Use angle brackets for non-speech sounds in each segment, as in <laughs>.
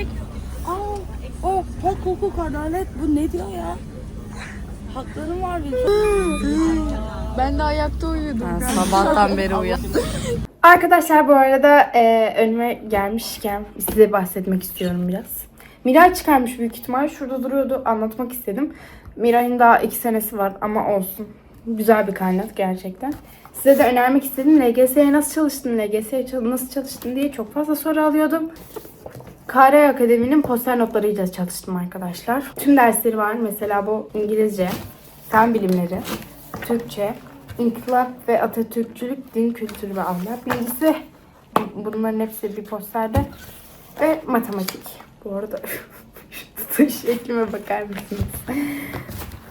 çek. Aa, o hak hukuk adalet bu ne diyor ya? Haklarım var benim. Ben de ayakta uyudum. sabahtan beri uyan. <laughs> Arkadaşlar bu arada e, önüme gelmişken size bahsetmek istiyorum biraz. Miray çıkarmış büyük ihtimal. Şurada duruyordu. Anlatmak istedim. Miray'ın daha iki senesi var ama olsun. Güzel bir kaynak gerçekten. Size de önermek istedim. LGS'ye nasıl çalıştın, LGS'ye nasıl çalıştın diye çok fazla soru alıyordum. KR Akademi'nin poster notlarıyla çalıştım arkadaşlar. Tüm dersleri var. Mesela bu İngilizce, fen bilimleri, Türkçe, İnkılap ve Atatürkçülük, din kültürü ve ahlak bilgisi. Bunların hepsi bir posterde. Ve matematik. Bu arada <laughs> şu şeklime bakar mısınız?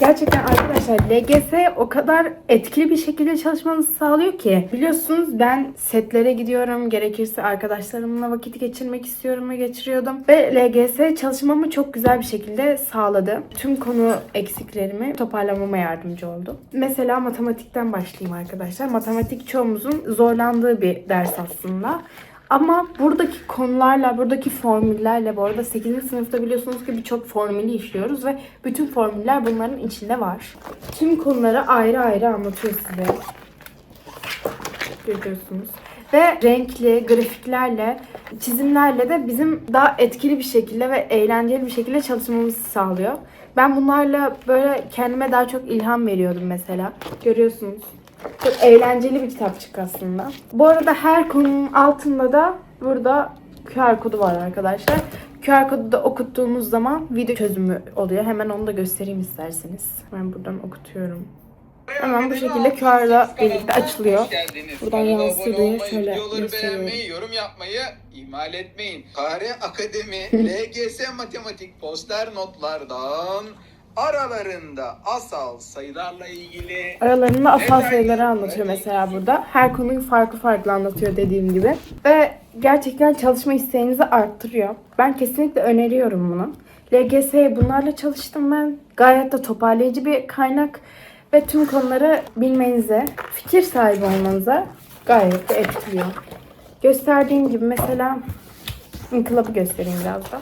Gerçekten arkadaşlar LGS o kadar etkili bir şekilde çalışmanızı sağlıyor ki. Biliyorsunuz ben setlere gidiyorum. Gerekirse arkadaşlarımla vakit geçirmek istiyorum ve geçiriyordum. Ve LGS çalışmamı çok güzel bir şekilde sağladı. Tüm konu eksiklerimi toparlamama yardımcı oldu. Mesela matematikten başlayayım arkadaşlar. Matematik çoğumuzun zorlandığı bir ders aslında. Ama buradaki konularla, buradaki formüllerle, bu arada 8. sınıfta biliyorsunuz ki birçok formülü işliyoruz ve bütün formüller bunların içinde var. Tüm konuları ayrı ayrı anlatıyor size. Görüyorsunuz. Ve renkli, grafiklerle, çizimlerle de bizim daha etkili bir şekilde ve eğlenceli bir şekilde çalışmamızı sağlıyor. Ben bunlarla böyle kendime daha çok ilham veriyordum mesela. Görüyorsunuz. Çok eğlenceli bir kitapçık aslında. Bu arada her konunun altında da burada QR kodu var arkadaşlar. QR kodu da okuttuğumuz zaman video çözümü oluyor. Hemen onu da göstereyim isterseniz. Ben buradan okutuyorum. Hemen bu şekilde QR'la birlikte açılıyor. Buradan yansıdığı şöyle Videoları beğenmeyi, yorum yapmayı ihmal etmeyin. Kare Akademi <laughs> LGS Matematik poster notlardan aralarında asal sayılarla ilgili Aralarında asal sayıları anlatıyor mesela burada. Her konuyu farklı farklı anlatıyor dediğim gibi. Ve gerçekten çalışma isteğinizi arttırıyor. Ben kesinlikle öneriyorum bunu. LGS'ye bunlarla çalıştım ben. Gayet de toparlayıcı bir kaynak. Ve tüm konuları bilmenize, fikir sahibi olmanıza gayet de etkiliyor. Gösterdiğim gibi mesela inkılabı göstereyim biraz da.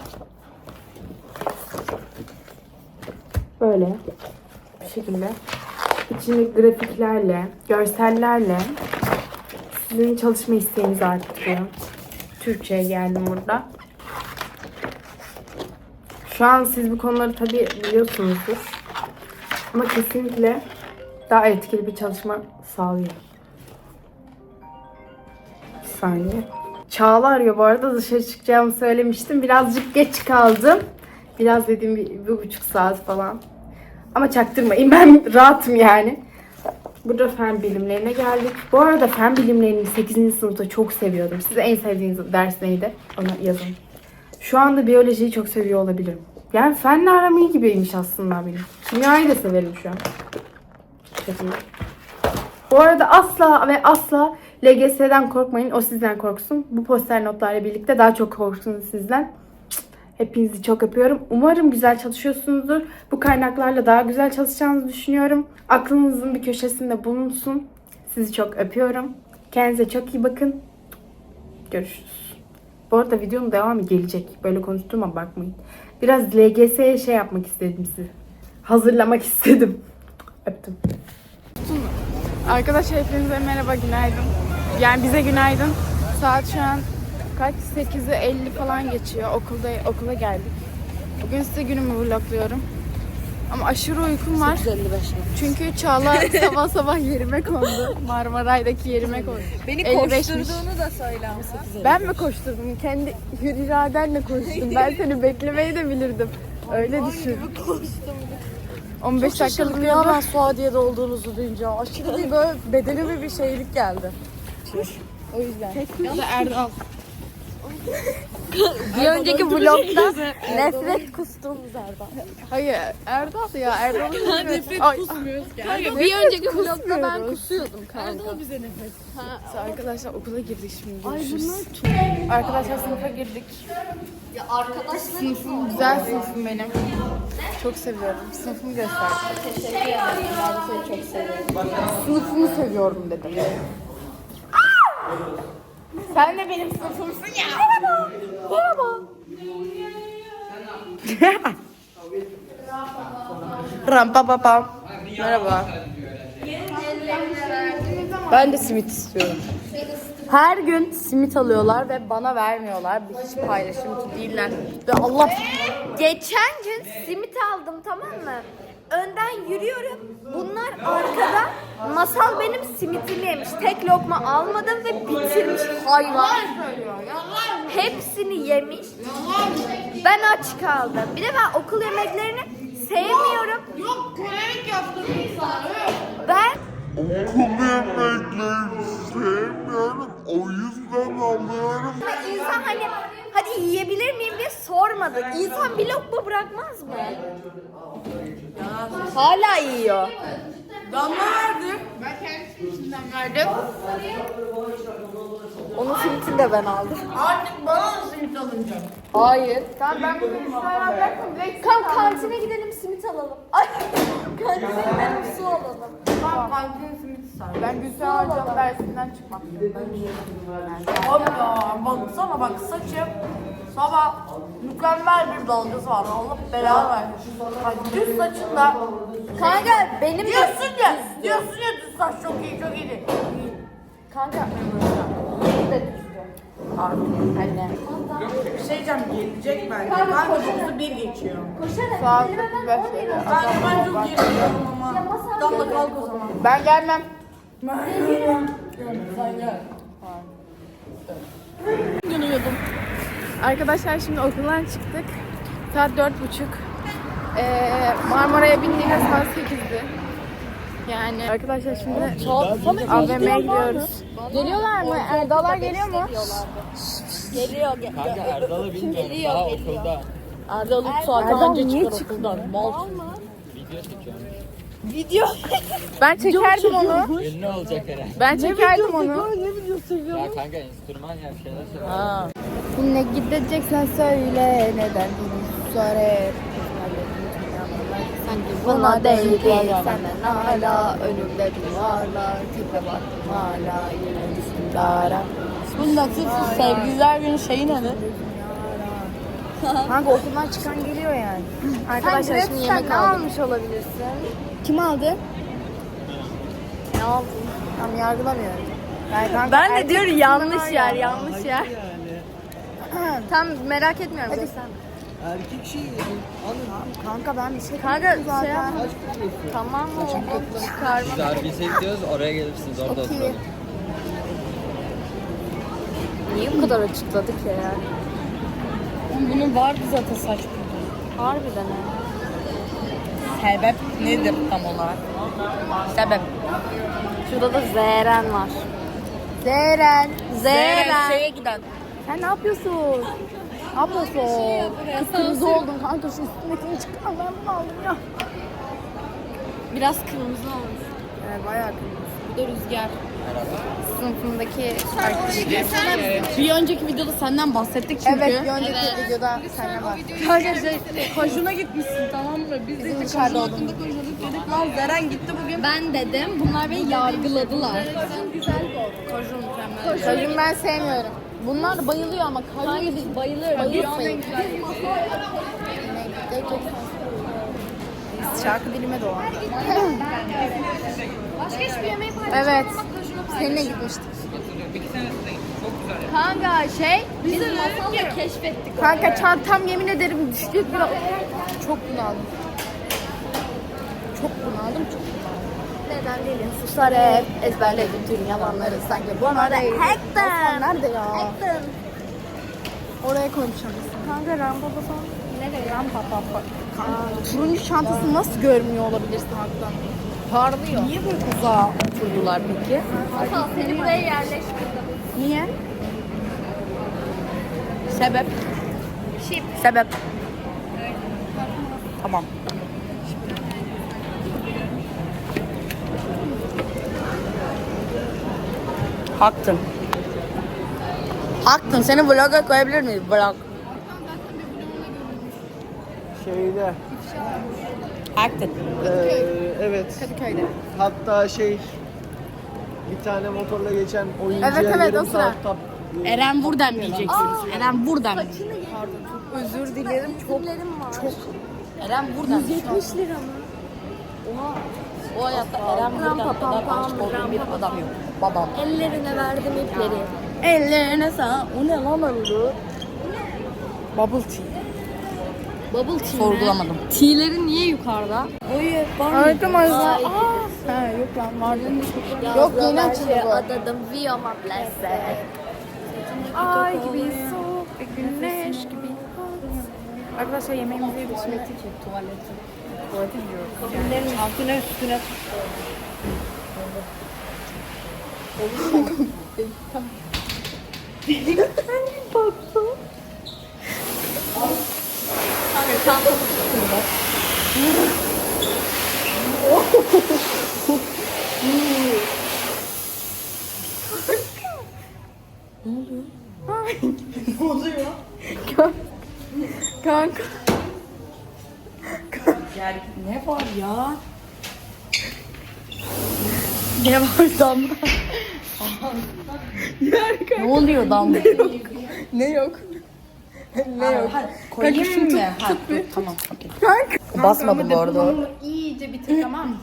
Böyle bir şekilde içini grafiklerle, görsellerle sizin çalışma isteğinizi arttırıyor. Türkçe'ye geldim burada. Şu an siz bu konuları tabii biliyorsunuzdur. Ama kesinlikle daha etkili bir çalışma sağlıyor. Saniye. Çağla arıyor bu arada dışarı çıkacağımı söylemiştim. Birazcık geç kaldım. Biraz dediğim bir, bir buçuk saat falan. Ama çaktırmayın ben <laughs> rahatım yani. Burada fen bilimlerine geldik. Bu arada fen bilimlerini 8. sınıfta çok seviyordum. Size en sevdiğiniz ders neydi? Onu yazın. Şu anda biyolojiyi çok seviyor olabilirim. Yani fenle aram iyi gibiymiş aslında benim. Kimyayı da severim şu an. Şekilde. Bu arada asla ve asla LGS'den korkmayın. O sizden korksun. Bu poster notlarla birlikte daha çok korksun sizden. Hepinizi çok öpüyorum. Umarım güzel çalışıyorsunuzdur. Bu kaynaklarla daha güzel çalışacağınızı düşünüyorum. Aklınızın bir köşesinde bulunsun. Sizi çok öpüyorum. Kendinize çok iyi bakın. Görüşürüz. Bu arada videonun devamı gelecek. Böyle konuştuğuma bakmayın. Biraz LGS'ye şey yapmak istedim sizi. Hazırlamak <laughs> istedim. Öptüm. Arkadaşlar hepinize merhaba günaydın. Yani bize günaydın. Saat şu an kaç? 8'i 50 falan geçiyor. Okulda okula geldik. Bugün size günümü vlogluyorum. Ama aşırı uykum var. Çünkü Çağla <laughs> sabah sabah yerime kondu. Marmaray'daki yerime kondu. Beni 55'miş. koşturduğunu da söyle ama. Ben mi koşturdum? Kendi hür iradenle koştum. Ben seni beklemeyi de bilirdim. Öyle düşün. 15 dakikalık ya ben yolda. Suadiye'de olduğunuzu duyunca. Aşırı bir böyle bedenime bir şeylik geldi. O yüzden. Ya da Erdal. Bir önceki vlogda nefret kustuğumuz Erdal. Hayır Erdal ya Erdal. nefret Ay, kusmuyoruz ki. Kanka bir önceki vlogda ben kusuyordum kanka. bize nefret. Arkadaşlar okula girdik şimdi. Görüşürüz. Arkadaşlar sınıfa girdik. Ya arkadaşlar Sınıfım güzel sınıfım benim. Çok seviyorum. Sınıfımı göster. teşekkür ederim. Ben de seni çok seviyorum. Sınıfımı seviyorum dedim. Sen de benim sınıfımsın ya. Merhaba. Merhaba. Ram pa pa pam. Merhaba. Ben de simit istiyorum. Her gün simit alıyorlar ve bana vermiyorlar. Hiç paylaşımcı değiller. Ve Allah Geçen gün simit aldım tamam mı? Önden yürüyorum. Bunlar arkada. Masal benim simitimi yemiş. Tek lokma almadım ve bitirmiş hayvan. Hepsini yemiş. Ben aç kaldım. Bir de ben okul yemeklerini sevmiyorum. Yok kolaylık yaptım Ben Okul yemeklerini sevmiyorum. O yüzden alıyorum. İnsan hani hadi yiyebilir miyim diye sormadı. İnsan bir lokma bırakmaz mı? Hala yiyor. damla verdi. Onun simitini de ben aldım. Artık bana da simit alınacak. Hayır. Tamam ben bugün Kan kantine gidelim simit alalım. Ay <laughs> kantine gidelim su alalım. Tamam kantin simit. Ben Gülseren Hocam dersinden çıkmam. Abi ya baksana bak saçım sabah mükemmel bir dalgası var. Allah belanı versin. Bak düz saçında Kanka benim de... diyorsun ya diyorsun ya düz saç çok iyi çok iyi. Kanka Artık anne. Bir şey diyeceğim gelecek bence. Kanka 9'u 1 geçiyor. koşarak Saat elime ben 45 on geliyor. Kanka ben çok geliyorum ama. Damla kalk o zaman. Ben gelmem. Sen gel. Arkadaşlar şimdi okuldan çıktık. Saat dört buçuk. Ee, Marmara'ya bindiğimde saat sekizdi. Yani arkadaşlar şimdi AVM'ye gidiyoruz. Geliyorlar mı? Erdallar geliyor mu? Geliyor. Kanka Erdal'ı bilmiyorum. Daha okulda Erdal 3 saat önce çıkar okuldan. Mal. video çekiyorum. Ben çekerdim onu. Ünlü olacak herhalde. Ben çekerdim onu. Ya kanka enstrüman ya bir şeyler söyle. Ha. Yine gideceksen söyle neden susar hep. Sanki buna değdi senden hala önümde duvarlar tipe baktım hala yine düştüm dara. Bunda sırf sevgililer günü şeyi nedir? Kanka okuldan çıkan geliyor yani. Arkadaşlar şimdi yemek aldım. almış olabilirsin? Kim aldı? Ne aldın? Tam yargılamıyorum. Yani kanka Ben de erkek diyorum yanlış var yer, ya. yanlış yer. <clears throat> Tam merak etmiyorum. Hadi sen. Erkek şey alın. Kanka ben bir şey Kanka zaten. şey. Tamam mı? Çıkarma. Biz Argis'e gidiyoruz oraya gelirsiniz orada Okey. oturalım. Niye bu kadar açıkladık ya yani? Bunun vardı zaten saç Harbiden ha. Sebep nedir tam olarak? Sebep. Şurada da Zeren var. Zeren. Zeren. şeye giden. Sen ne yapıyorsun? Ne yapıyorsun? Kıpkırmızı oldun kanka şu üstündekini çıkar ben bunu aldım ya. Biraz kırmızı olmuş. Evet bayağı kırmızı. Bu da rüzgar. Sınıfımdaki arkadaşım. Bir önceki videoda senden bahsettik çünkü. Evet bir önceki videoda seninle var. Kanka şey, Kajun'a gitmişsin tamam mı? Biz de dışarıda Kajun olduk. hakkında konuşuyorduk dedik lan Zeren gitti bugün. Ben dedim. Bunlar beni yargıladılar. Kajun mükemmel. Kajun ben sevmiyorum. Bunlar da bayılıyor ama kajun biz bayılıyoruz. bayılmayın. Şarkı dilime dolan. Başka hiçbir yemeği Evet. Seninle gitmiştik. Kanka şey biz masalla keşfettik. Kanka çantam yemin ederim düştü. Bir çok bunaldım. Çok bunaldım, çok bunaldım. Neden dilin susar hep ezberledim tüm yalanları sanki bana değil. Hackton. Nerede ya? Hackton. Oraya koymuşsunuz. Kanka rampa falan. Nereye? Rampa papa. Kanka turuncu çantası nasıl görmüyor olabilirsin hakikaten? Parlıyor. Niye böyle uzağa oturdular peki? Masal seni buraya yerleştirdim. Niye? Sebep? Şip. Sebep. Tamam. Haktın. Haktın. Seni vloga koyabilir miyiz? Vlog. Şeyde, Haktın. eee, evet. Kadıköy'de. Hatta şey, bir tane motorla geçen oyuncuya Evet, evet, o sıra. saat tap- Eren buradan diyeceksiniz. Eren buradan. Pardon çok özür dilerim. Çok Dilerim var. Eren buradan. 170 lira mı? Oha. O hayatta Eren buradan kadar açık olduğum bir adam yok. Babam. Ellerine verdim ipleri. ellerine sağ. O ne lan öyle? Bubble tea. Bubble tea Sorgulamadım. Tea'leri niye yukarıda? Oy var Arkadaşlar. Aa. Ha yok lan vardı. Yok yeni açıldı bu. Adadım Vioma Blessed. Ay gibi soğuk bir güneş gibi. Arkadaşlar yemeğimizi yedik şimdi. Tuvalete. Tuvalete gidiyoruz. Altına üstüne. <laughs> Kanka. Ne var ya? Ne var damla? Ne oluyor damla? Ne yok? ne yok? Koyayım mı? Ha, dur, tamam. okey. Kanka. Basmadı bu arada o. İyice bitir tamam mı?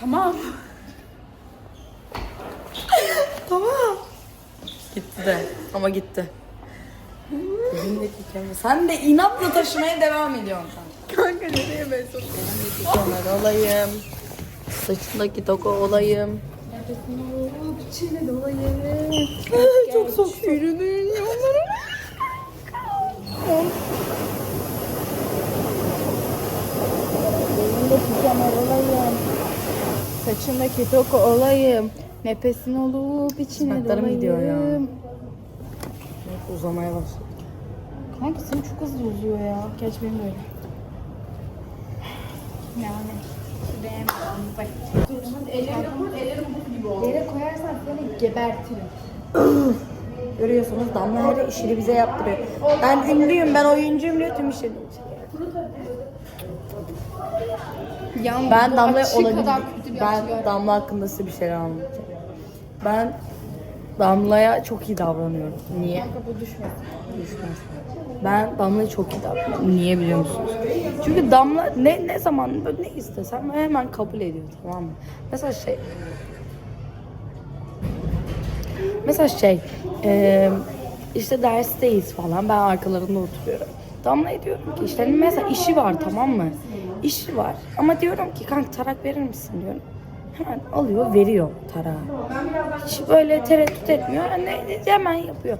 Tamam. Gitti de. Ama gitti. Elimdeki kemer. Sen de inatla taşımaya devam ediyorsun kanka. Kanka nereye ben sokuyorum? Kemer olayım. Saçındaki toka olayım. <laughs> Çok soğuk. Yürüdün yollara. Elindeki kemer olayım. Saçındaki toka olayım. Nefesin olup içine Tırnaklarım dolayım. gidiyor ya. Uzamaya başladı. Kanka senin çok hızlı uzuyor ya. Geç benim de öyle. Yani. Ellerini koy, ellerini buz gibi oldu. Yere koyarsan seni gebertirim. <clears throat> Görüyorsunuz Damla her işini bize yaptırıyor. Ben ünlüyüm, ben oyuncuyum diyor tüm işini. Ben bu Damla açı olabilir. kadar kötü bir açı Ben Damla hakkında size bir şeyler anlatacağım. Ben Damla'ya çok iyi davranıyorum. Niye? Kanka bu düşmez. Düşmez. Ben Damla'ya çok iyi davranıyorum. Niye biliyor musunuz? Çünkü Damla ne ne zaman böyle ne istesem hemen kabul ediyor tamam mı? Mesela şey Mesela şey eee, işte dersteyiz falan ben arkalarında oturuyorum. Damla'ya diyorum ki işte mesela işi var tamam mı? İşi var ama diyorum ki kanka tarak verir misin diyorum. Hemen alıyor veriyor tarağı. Hiç böyle tereddüt etmiyor. Ne, hemen yapıyor.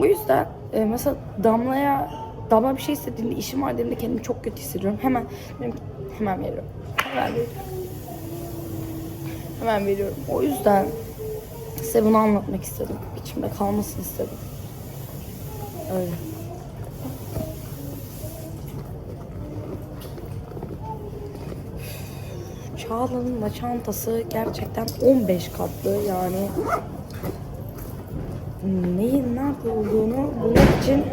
O yüzden e, mesela Damla'ya Damla bir şey istediğinde işim var dediğinde kendimi çok kötü hissediyorum. Hemen diyorum ki, hemen veriyorum. Hemen veriyorum. Hemen veriyorum. O yüzden size bunu anlatmak istedim. İçimde kalmasını istedim. Öyle. Çağla'nın da çantası gerçekten 15 katlı yani neyin nerede olduğunu bulmak için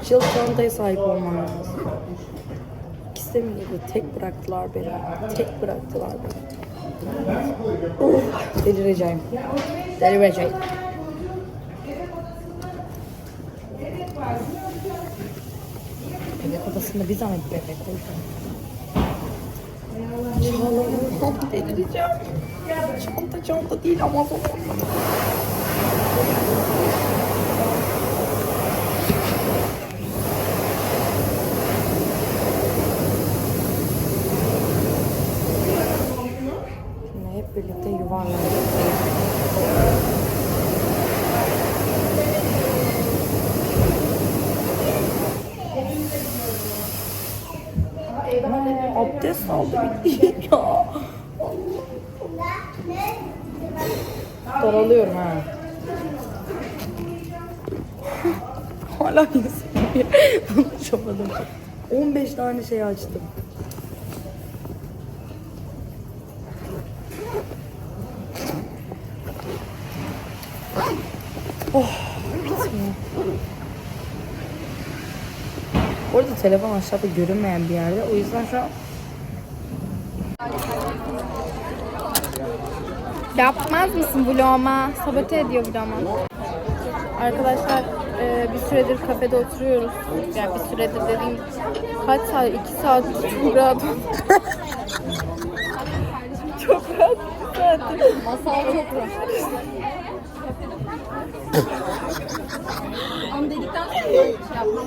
3 yıl çantaya sahip olman lazım. İkisi de? Tek bıraktılar beni. Tek bıraktılar beni. Of, delireceğim. Delireceğim. Bebek odasında bir zahmet bebek o yüzden. Çağla delireceğim. Çanta çanta değil ama. Şimdi hep birlikte yuvarlanacağız. Aa, abdest aldı bitti <laughs> ya. Daralıyorum ha. Hala yine <laughs> Konuşamadım. 15 tane şey açtım. Bu arada telefon aşağıda görünmeyen bir yerde. O yüzden şu an Yapmaz mısın vloguma? Sabote ediyor vloguma. Arkadaşlar e, bir süredir kafede oturuyoruz. Yani bir süredir dediğim kaç saat? iki saat çok rahat. <laughs> çok rahat. Masal çok rahat. Onu dedikten sonra şey yapmam.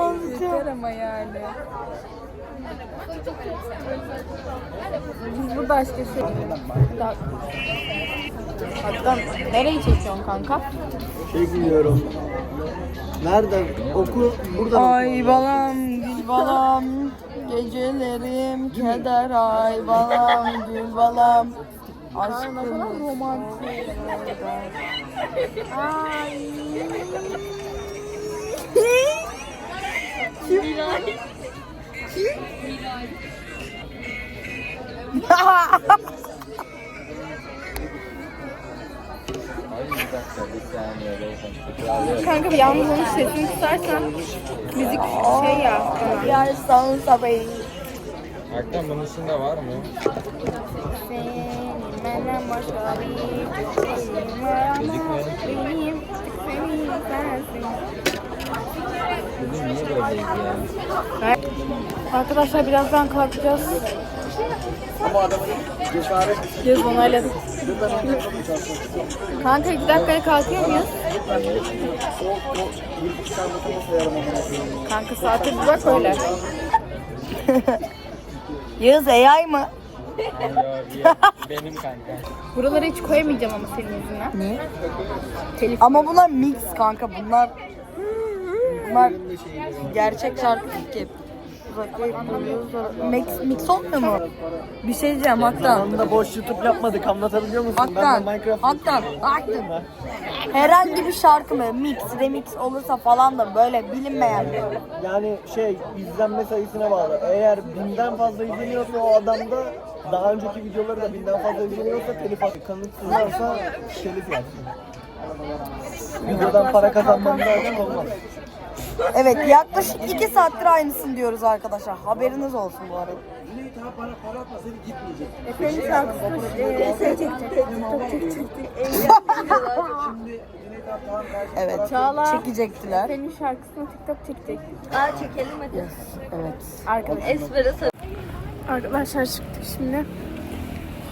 Yeter ama yani. Biz burada aşk yaşıyoruz. Da- Hatta nereyi çekiyorsun kanka? Şey giyiyorum. Nerede? Oku. Buradan Ay balam gül balam Gecelerim keder ay balam gül balam Aşkım romantik. Ay saniye beyefendi. Kanka yalnız onun sesini kısarsan müzik şey ya. Yar son sabahı Haktan bunun içinde var mı? Benden başka bir şeyim var ama benim senin sensin. Bugün niye böyleyiz ya? Arkadaşlar birazdan kalkacağız. Ama adamın cesaret Yaz onayladık. Kanka iki dakikaya kalkıyor muyuz? Kanka saate bir bak öyle. <laughs> Yağız AI mı? Benim kanka. <laughs> Buraları hiç koyamayacağım ama senin yüzünden. Ne? Telif. Ama bunlar mix kanka bunlar Bunlar gerçek şarkı ki Mix, mix olmuyor mu? Bir şey diyeceğim Haktan Zamanında boş YouTube yapmadık anlatabiliyor musun? Ben de Minecraft Haktan Haktan Herhangi bir şarkı mı mix remix olursa falan da böyle bilinmeyen Yani şey izlenme sayısına bağlı. Eğer binden fazla izleniyorsa o adamda daha önceki videoları da binden fazla izleniyorsa telif hakkı. Kanıtsız varsa telif yapsın. Videodan para kazanmam lazım olmaz. Evet yaklaşık 2 saattir aynısını diyoruz arkadaşlar haberiniz olsun bu arada Efendim şarkısı e, şey çekecek. Çekecek. Evet Çağla. çekecektiler Senin şarkısını TikTok çekecek. Aa çekelim hadi. Evet Arkadaşlar. Espresso. Arkadaşlar çıktık şimdi.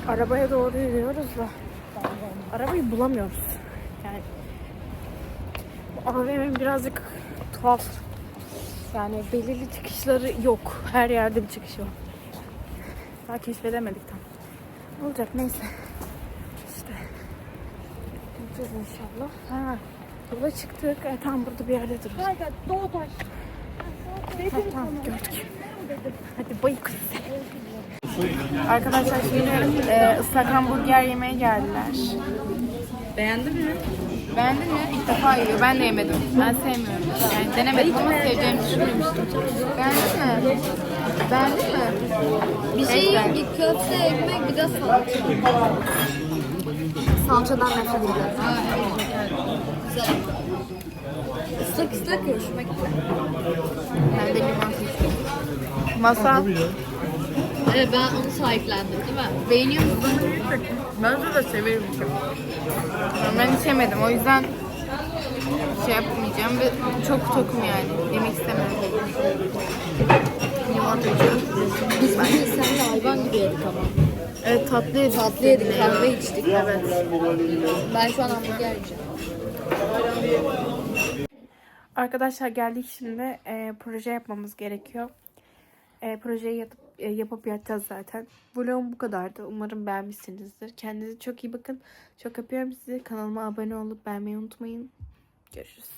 Arabaya doğru yürüyoruz da. Arabayı bulamıyoruz. Yani bu AVM birazcık tuhaf. Yani belirli çıkışları yok. Her yerde bir çıkış var. Daha keşfedemedik tam. Ne olacak neyse. İşte. Gideceğiz inşallah. Ha. Yola çıktık. E, tam burada bir yerde duruyoruz. Kanka Doğutaş. Ha, tamam gördük. Hadi bay kız. Arkadaşlar şimdi e, ıslak hamburger yemeye geldiler. Beğendin mi? Beğendin mi? İlk defa yiyor. Ben de yemedim. Ben sevmiyorum. Yani denemedim ama seveceğimi düşünmemiştim. Beğendin mi? Beğendin mi? Bir şey yiyeyim ki köfte, ekmek, bir de salça. Salçadan nefret ediyorum. Güzel. Islak ıslak hoşuma gitti. Ben de limon. Masa. Evet ben onu sahiplendim değil mi? Beğeniyor musun? Ben de severim. Ben hiç yemedim. O yüzden şey yapmayacağım ve çok tokum yani. Yemek istemiyorum. Seçiyorum. Biz bugün seninle hayvan gibi yedik ama. Evet tatlı yedik. Tatlı yedik, kahve içtik. Evet. Ben şu an hamburger yiyeceğim. Arkadaşlar geldik şimdi e, proje yapmamız gerekiyor. E, projeyi yatıp, yapıp yatacağız zaten. Vlogum bu kadardı. Umarım beğenmişsinizdir. Kendinize çok iyi bakın. Çok öpüyorum sizi. Kanalıma abone olup beğenmeyi unutmayın. Görüşürüz.